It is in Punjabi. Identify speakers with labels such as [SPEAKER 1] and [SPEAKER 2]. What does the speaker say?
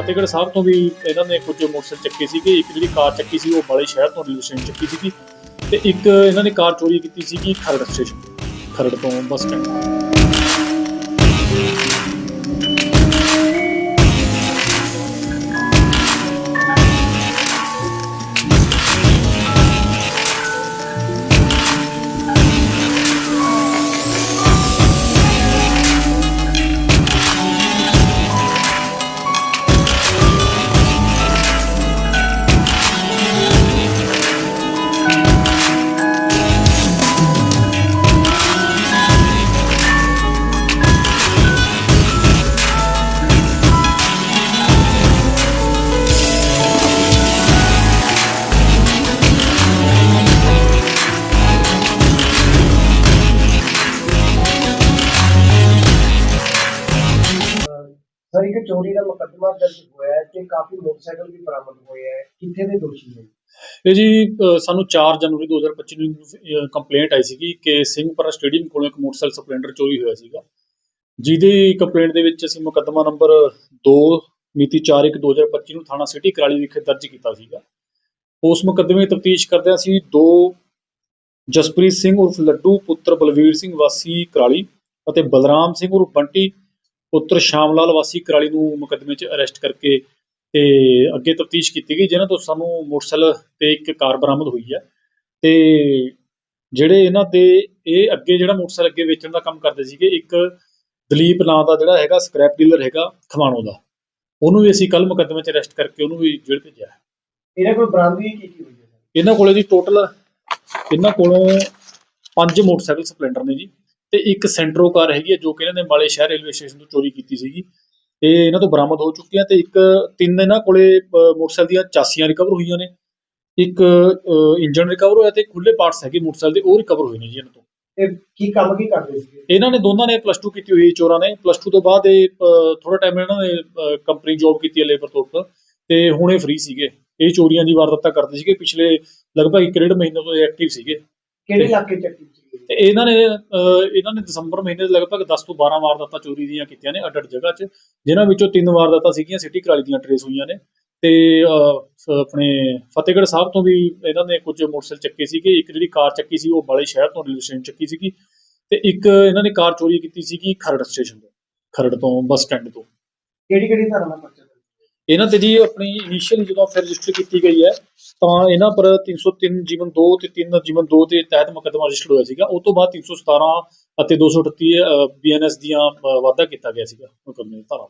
[SPEAKER 1] ਫਤਿਹਗੜ੍ਹ ਸਾਹਿਬ ਤੋਂ ਵੀ ਇਹਨਾਂ ਨੇ ਕੁਝ ਮੋਟਰਸਾਈਕਲ ਚੱਕੇ ਸੀਗੇ, ਇੱਕ ਜਿਹੜੀ ਕਾਰ ਚੱਕੀ ਸੀ ਉਹ ਬਾਲੇ ਸ਼ਹਿਰ ਤੋਂ ਰੇਲਵੇ ਸਟੇਸ਼ਨ ਚੱਕੀ ਸੀਗੀ ਤੇ ਇੱਕ ਇਹਨਾਂ ਨੇ ਕਾਰ ਚੋਰੀ ਕੀਤੀ ਸੀਗੀ ਖਰੜ ਸਟੇਸ਼ਨ ਖਰੜ ਤੋਂ ਬੱਸ ਸਟੈਂਡ
[SPEAKER 2] ਸਰ, ਇੱਕ ਚੋਰੀ ਦਾ ਮੁਕੱਦਮਾ ਦਰਜ ਹੋਇਆ ਹੈ ਤੇ ਕਾਫੀ ਮੋਟਰਸਾਈਕਲ ਵੀ ਬਰਾਮਦ ਹੋਏ ਹੈ। ਕਿੱਥੇ ਦੇ ਦੋਸ਼ੀ ਨੇ?
[SPEAKER 1] ਇਹ ਜੀ ਸਾਨੂੰ 4 ਜਨਵਰੀ 2025 ਨੂੰ ਕੰਪਲੇਂਟ ਆਈ ਸੀਗੀ ਕਿ ਸਿੰਘਪੁਰਾ ਸਟੇਡੀਅਮ ਕੋਲੋਂ ਇੱਕ ਮੋਟਰਸਾਈਕਲ ਸਪਲੈਂਡਰ ਚੋਰੀ ਹੋਇਆ ਸੀਗਾ। ਜਿਹਦੀ ਕੰਪਲੇਂਟ ਦੇ ਵਿੱਚ ਅਸੀਂ ਮੁਕੱਦਮਾ ਨੰਬਰ 2 ਮਿਤੀ 4/1/2025 ਨੂੰ ਥਾਣਾ ਸਿਟੀ ਕਰਾਲੀ ਵਿਖੇ ਦਰਜ ਕੀਤਾ ਸੀਗਾ। ਉਸ ਮੁਕੱਦਮੇ ਦੀ ਤਫਤੀਸ਼ ਕਰਦਿਆਂ ਅਸੀਂ। ਦੋ, ਜਸਪ੍ਰੀਤ ਸਿੰਘ ਉਰਫ ਲੱਡੂ, ਪੁੱਤਰ ਬਲਵੀਰ ਸਿੰਘ ਵਾਸੀ ਕਰਾਲੀ ਅਤੇ ਬਲਰਾਮ ਸਿੰਘ ਉਰਫ ਬੰਟੀ ਪੁੱਤਰ ਸ਼ਾਮ ਲਾਲ ਵਾਸੀ ਕਰਾਲੀ ਨੂੰ ਮੁਕੱਦਮੇ 'ਚ ਅਰੈਸਟ ਕਰਕੇ ਤੇ ਅੱਗੇ ਤਫਤੀਸ਼ ਕੀਤੀ ਗਈ ਜਿਨ੍ਹਾਂ ਤੋਂ ਸਾਨੂੰ ਮੋਟਰਸਾਈਕਲ ਤੇ ਇੱਕ ਕਾਰ ਬਰਾਮਦ ਹੋਈ ਹੈ ਤੇ ਜਿਹੜੇ ਇਹਨਾਂ ਦੇ ਇਹ ਅੱਗੇ ਜਿਹੜਾ ਮੋਟਰਸਾਈਕਲ ਅੱਗੇ ਵੇਚਣ ਦਾ ਕੰਮ ਕਰਦੇ ਸੀਗੇ ਇੱਕ ਦਲੀਪ ਨਾਂ ਦਾ ਜਿਹੜਾ ਹੈਗਾ ਸਕ੍ਰੈਪ ਡੀਲਰ ਹੈਗਾ ਖਮਾਣੋ ਦਾ ਉਹਨੂੰ ਵੀ ਅਸੀਂ ਕੱਲ ਮੁਕੱਦਮੇ 'ਚ ਅਰੈਸਟ ਕਰਕੇ ਉਹਨੂੰ ਵੀ ਜੇਲ੍ਹ ਭੇਜਿਆ ਹੈ।
[SPEAKER 2] ਇਹਨਾਂ ਕੋਲ ਬਰਾਮਦਗੀ ਕੀ ਕੀ ਹੋਈ ਹੈ?
[SPEAKER 1] ਇਹਨਾਂ ਕੋਲੇ ਜੀ ਟੋਟਲ ਇਹਨਾਂ ਕੋਲੋਂ ਪੰਜ ਮੋਟਰਸਾਈਕਲ ਸਪਲੈਂਡਰ ਨੇ ਜੀ ਤੇ ਇੱਕ ਸੈਂਟਰੋ ਕਾਰ ਹੈਗੀ ਹੈ ਜੋ ਕਿ ਇਹਨਾਂ ਨੇ ਮਾਲੇ ਸ਼ਹਿਰ ਰੇਲਵੇ ਸਟੇਸ਼ਨ ਤੋਂ ਚੋਰੀ ਕੀਤੀ ਸੀਗੀ। ਇਹ ਇਹਨਾਂ ਤੋਂ ਬਰਾਮਦ ਹੋ ਚੁੱਕੀਆਂ ਤੇ ਇੱਕ ਤਿੰਨ ਇਹਨਾਂ ਕੋਲੇ ਮੋਟਰਸਾਈਕਲ ਦੀਆਂ ਚਾਸੀਆਂ ਰਿਕਵਰ ਹੋਈਆਂ ਨੇ। ਇੱਕ ਇੰਜਨ ਰਿਕਵਰ ਹੋਇਆ ਤੇ ਖੁੱਲੇ ਪਾਰਟਸ ਹੈਗੇ ਮੋਟਰਸਾਈਕਲ ਦੇ ਉਹ ਰਿਕਵਰ ਹੋਏ ਨੇ ਜੀ ਇਹਨਾਂ ਤੋਂ।
[SPEAKER 2] ਤੇ ਕੀ ਕੰਮ ਕੀ ਕਰਦੇ ਸੀ
[SPEAKER 1] ਇਹਨਾਂ ਨੇ ਦੋਨਾਂ ਨੇ ਪਲੱਸ 2 ਕੀਤੀ ਹੋਈ ਚੋਰਾਂ ਨੇ। ਪਲੱਸ 2 ਤੋਂ ਬਾਅਦ ਇਹ ਥੋੜਾ ਟਾਈਮ ਇਹਨਾਂ ਨੇ ਕੰਪਨੀ ਜੌਬ ਕੀਤੀ ਹੈ ਲੇਬਰ ਤੌਰ ਤੇ ਤੇ ਹੁਣ ਇਹ ਫ੍ਰੀ ਸੀਗੇ। ਇਹ ਚੋਰੀਆਂ ਦੀ ਵਾਰਦਾਤਾਂ ਕਰਦੇ ਸੀਗੇ। ਪਿਛਲੇ ਲਗਭਗ ਇੱਕ ਡੇਢ ਮਹੀਨੇ ਤੋਂ ਐਕਟਿਵ ਸੀਗੇ।
[SPEAKER 2] ਕਿਹੜੇ ਇਲਾਕੇ ਚ ਕੀਤੀ
[SPEAKER 1] ਤੇ ਇਹਨਾਂ ਨੇ ਅਹ, ਇਹਨਾਂ ਨੇ ਦਸੰਬਰ ਮਹੀਨੇ ਦੇ ਲਗਭਗ 10 ਤੋਂ 12 ਵਾਰਦਾਤਾਂ ਚੋਰੀ ਦੀਆਂ ਕੀਤੀਆਂ ਨੇ ਅੱਡ ਅੱਡ ਜਗ੍ਹਾ 'ਚ ਜਿਨ੍ਹਾਂ ਵਿੱਚੋਂ ਤਿੰਨ ਵਾਰਦਾਤਾਂ ਸੀਗੀਆਂ ਸਿਟੀ ਕਰਾਲੀ ਦੀਆਂ ਟਰੇਸ ਹੋਈਆਂ ਨੇ। ਤੇ ਅਹ, ਸ- ਆਪਣੇ ਫਤਿਹਗੜ੍ਹ ਸਾਹਿਬ ਤੋਂ ਵੀ ਇਹਨਾਂ ਨੇ ਕੁਝ ਮੋਟਰਸਾਈਕਲ ਚੱਕੇ ਸੀਗੇ ਇੱਕ ਜਿਹੜੀ ਕਾਰ ਚੱਕੀ ਸੀ ਉਹ ਬਾਲੇ ਸ਼ਹਿਰ ਤੋਂ ਰੇਲਵੇ ਸਟੇਸ਼ਨ ਚੱਕੀ ਸੀਗੀ ਤੇ ਇੱਕ ਇਹਨਾਂ ਨੇ ਕਾਰ ਚੋਰੀ ਕੀਤੀ ਸੀਗੀ ਖਰੜ ਸਟੇਸ਼ਨ ਤੋਂ ਖਰੜ ਤੋਂ ਬੱਸ ਸਟੈਂਡ ਤੋਂ।
[SPEAKER 2] ਕਿਹੜੀ ਕਿਹੜੀ ਧਾਰਾ ਨਾਲ ਪਰਚਾ?
[SPEAKER 1] ਇਹਨਾਂ ਤੇ ਜੀ ਆਪਣੀ ਇਨੀਸ਼ੀਅਲ ਜਦੋਂ ਫਿਰ ਰਜਿਸਟਰ ਕੀਤੀ ਗਈ ਹੈ ਤਾਂ ਇਹਨਾਂ ਪਰ 303 ਜੀਵਨ 2 ਤੇ 3 ਜੀਵਨ 2 ਦੇ ਤਹਿਤ ਮੁਕੱਦਮਾ ਰਜਿਸਟਰ ਹੋਇਆ ਸੀਗਾ। ਉਸ ਤੋਂ ਬਾਅਦ 317 ਅਤੇ 238 ਬੀਐਨਐਸ ਦੀਆਂ ਅ, ਵਾਧਾ ਕੀਤਾ ਗਿਆ ਸੀਗਾ। ਮੁਕੱਦਮੇ ਦੀ ਧਾਰਾ।